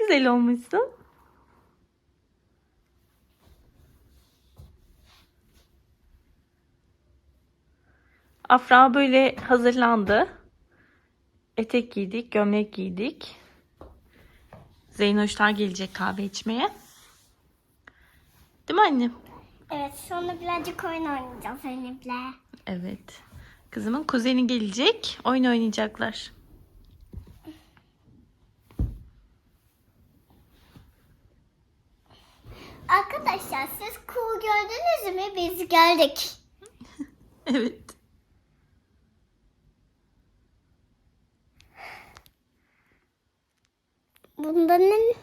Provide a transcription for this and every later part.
güzel olmuşsun. Afra böyle hazırlandı. Etek giydik, gömlek giydik. Zeynoşlar gelecek kahve içmeye. Değil mi annem? Evet sonra birazcık oyun oynayacağız Zeynep'le. Evet. Kızımın kuzeni gelecek. Oyun oynayacaklar. Gördünüz mü? Biz gördük. Evet. Bunda ne?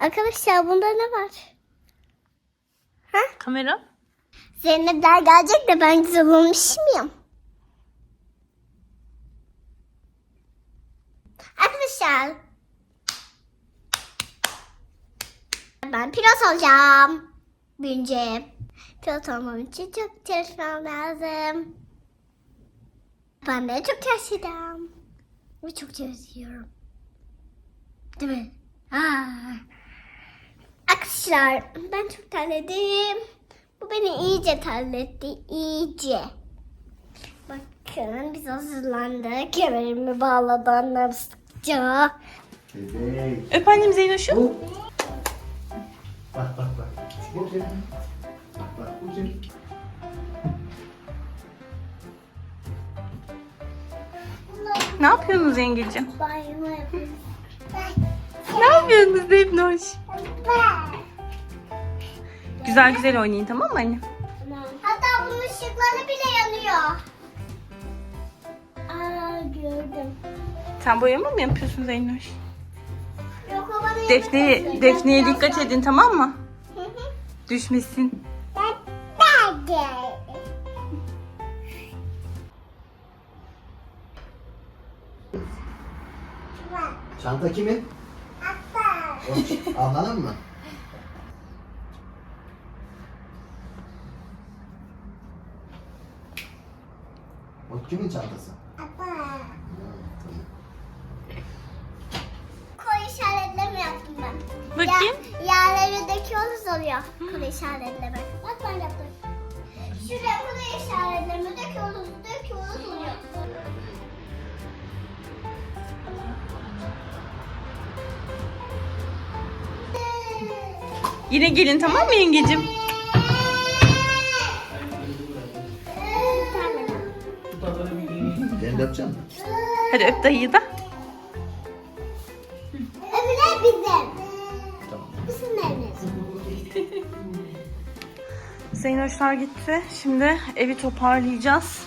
Arkadaşlar bunda ne var? Kamera. Zeynep'ler gelecek de ben güzel olmuş muyum? Arkadaşlar. Ben pilot olacağım. Büyünce. Pilot olmam için çok çalışmam lazım. Ben de çok çalışacağım. Ve çok çalışıyorum. Değil mi? Aa. Arkadaşlar ben çok terledim. Bu beni iyice terletti. iyice. Bakın biz hazırlandık. Kemerimi bağladı annem sıkça. Bebek. Öp annem Zeynoş'u. Bak bak bak. Bu senin. Bak bak bu senin. Ne yapıyorsunuz yapıyoruz. Ne yapıyorsunuz Zeynoş? Güzel güzel oynayın tamam mı anne? Hatta bunun ışıkları bile yanıyor. Aa gördüm. Sen boyama mı yapıyorsun Zeynoş? Yok o bana Defne'ye. Defne'ye dikkat edin tamam mı? Düşmesin. Çanta kimin? O, Ablanın mı? O kimin çantası? Ha, tamam. Koy işaretleme yaptım ben. Bakayım. Ya, yerlere döküyoruz oluyor. Koy işaretleme. Bak ben yaptım. Şuraya koy işaretleme döküyoruz, döküyoruz oluyor. Yine gelin tamam mı yengecim? Ben de öpeceğim mi? Hadi öp dayıyı da. Öbürler bizim. Tamam. Bizim evimiz. Zeynoşlar gitti. Şimdi evi toparlayacağız.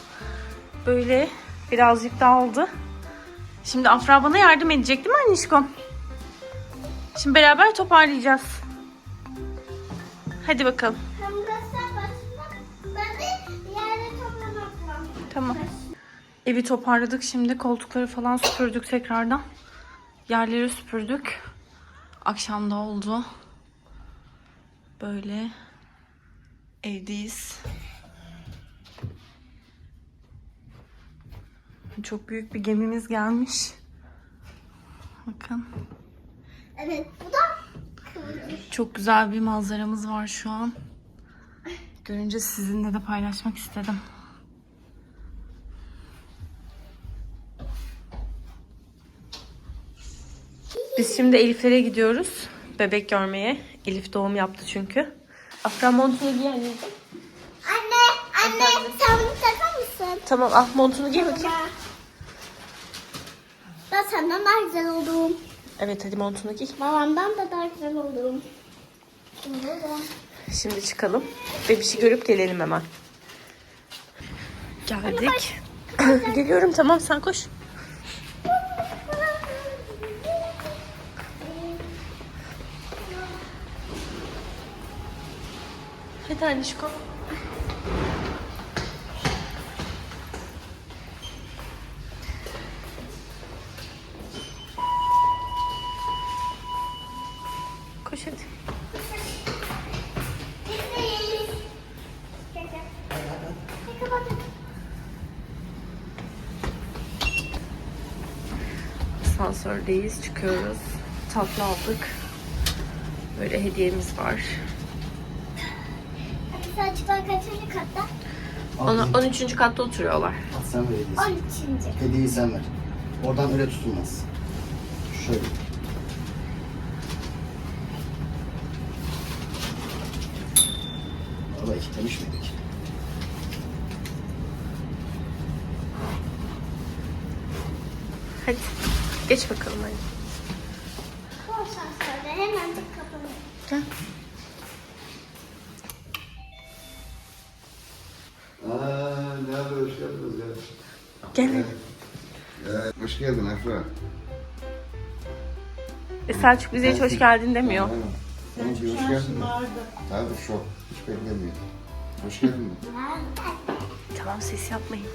Böyle birazcık dağıldı. Şimdi Afra bana yardım edecek değil mi annişkom? Şimdi beraber toparlayacağız. Hadi bakalım. Hem göster başına. Ben de yerde toplamak lazım. Tamam. Evi toparladık şimdi. Koltukları falan süpürdük tekrardan. Yerleri süpürdük. Akşam da oldu. Böyle evdeyiz. Çok büyük bir gemimiz gelmiş. Bakın. Evet bu da. Çok güzel bir manzaramız var şu an. Görünce sizinle de paylaşmak istedim. Biz şimdi Elif'lere gidiyoruz. Bebek görmeye. Elif doğum yaptı çünkü. Afra montunu giy anneciğim. Anne, anne sen bunu takar mısın? Tamam al montunu giy bakayım. Ben senden daha güzel oldum. Evet hadi montunu giy. Babamdan da daha güzel oldum. Şimdi çıkalım ve bir şey görüp gelelim hemen. Geldik. Geliyorum tamam sen koş. Hadi annişko. Koş Asansördeyiz, çıkıyoruz. Tatlı aldık. Böyle hediyemiz var. Selçuklar kaçıncı katta? Onu, 13. katta oturuyorlar. Sen ver hediyesi. 13. Hediyeyi sen ver. Oradan öyle tutulmaz. Şöyle. Valla kilitlemiş miydik? Hadi geç bakalım hadi. Hemen bir kapanıyor. Gel. Aa, ne haber? Hoş geldiniz ya. Gel. Ya, hoş geldin Afra. E, Selçuk bize hiç hoş geldin demiyor. Aynen. Bir hoş geldin mi? Tabii şok. Hiç beklemiyor. Hoş geldin mi? Tamam ses yapmayın.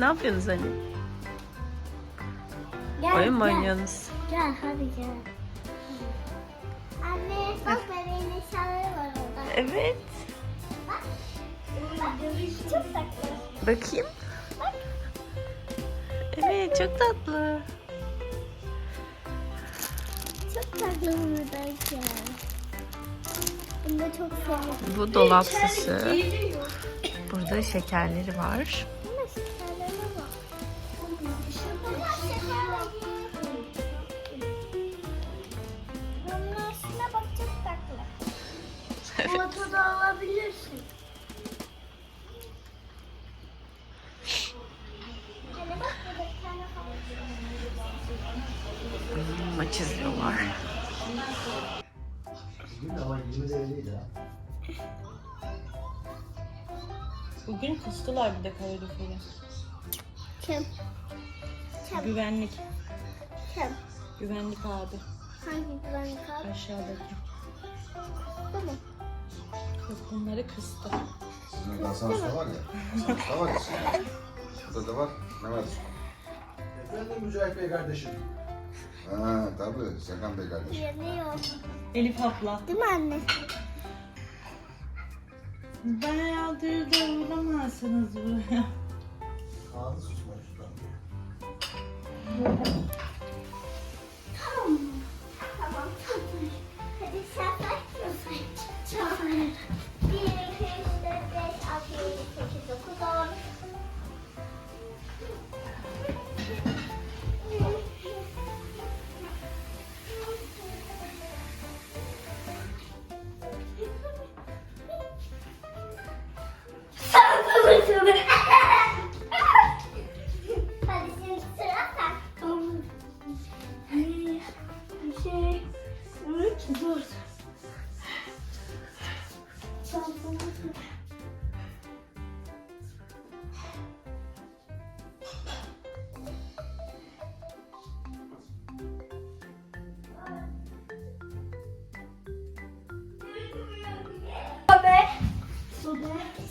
Ne yapıyorsunuz anne? Gel, Oyun mu gel. oynuyorsunuz? Gel hadi gel. Anne bak bebeğin eşyaları var orada. Evet. Bak. Çok tatlı. Bakayım. Evet çok tatlı. Çok tatlı buradaki. Bunu da çok seviyorum. Bu dolap süsü. Burada şekerleri var. 20 dereceydi ha. Bugün kustular bir de kaloriferi. Kim? Kim? Güvenlik. Kim? Güvenlik abi. Hangi güvenlik abi? Aşağıdaki. Bu mu? Yok bunları kıstı. Sizin de asansör var ya. Asansör var ya. Burada da var. Ne var? Efendim Mücahit Bey kardeşim. Ha tabii. Serkan Bey kardeşim. Yanıyor. Elif abla. Değil mi anne? Bayağı da uğramazsınız buraya. Ağzı susma şuradan. Tamam. Tamam. Hadi sen başlıyorsun. Çok. 1,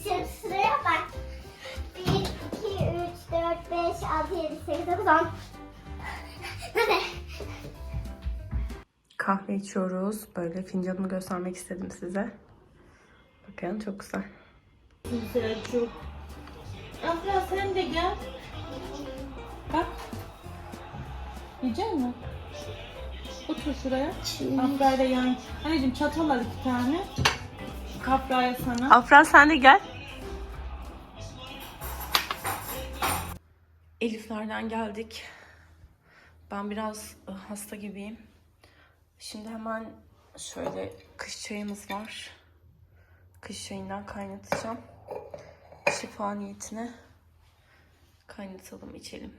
Şimdi sıraya bak. 1, 2, 3, 4, 5, 6, 7, 8, 9, 10. Hadi. Kahve içiyoruz. Böyle fincanımı göstermek istedim size. Bakın çok güzel. Selçuk. Afra sen de gel. Bak. Yiyecek misin? Otur şuraya. Afra ile yan. Anneciğim çatal al iki tane. Kafraya sana. Afra sen de gel. Eliflerden geldik. Ben biraz hasta gibiyim. Şimdi hemen şöyle kış çayımız var. Kış çayından kaynatacağım. Şifa niyetine kaynatalım, içelim.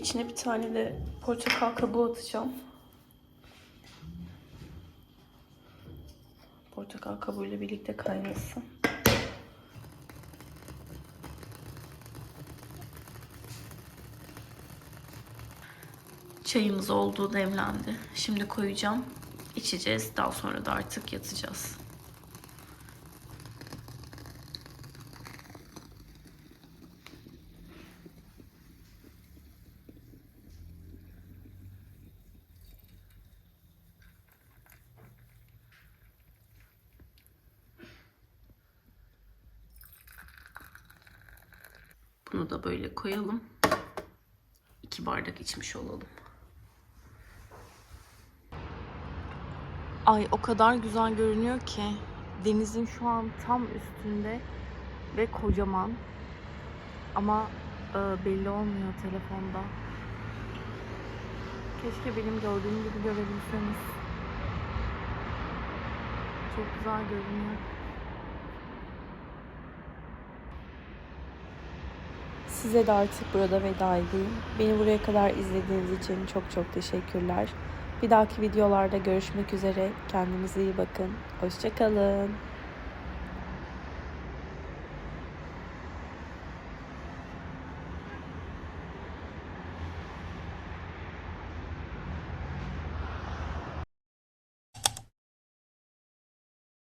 İçine bir tane de portakal kabuğu atacağım. Portakal kabuğuyla birlikte kaynasın. Çayımız olduğu demlendi. Şimdi koyacağım. İçeceğiz. Daha sonra da artık yatacağız. Bunu da böyle koyalım. İki bardak içmiş olalım. Ay o kadar güzel görünüyor ki. Denizin şu an tam üstünde ve kocaman. Ama e, belli olmuyor telefonda. Keşke benim gördüğüm gibi görebilseniz. Çok güzel görünüyor. Size de artık burada veda edeyim. Beni buraya kadar izlediğiniz için çok çok teşekkürler. Bir dahaki videolarda görüşmek üzere. Kendinize iyi bakın. Hoşçakalın.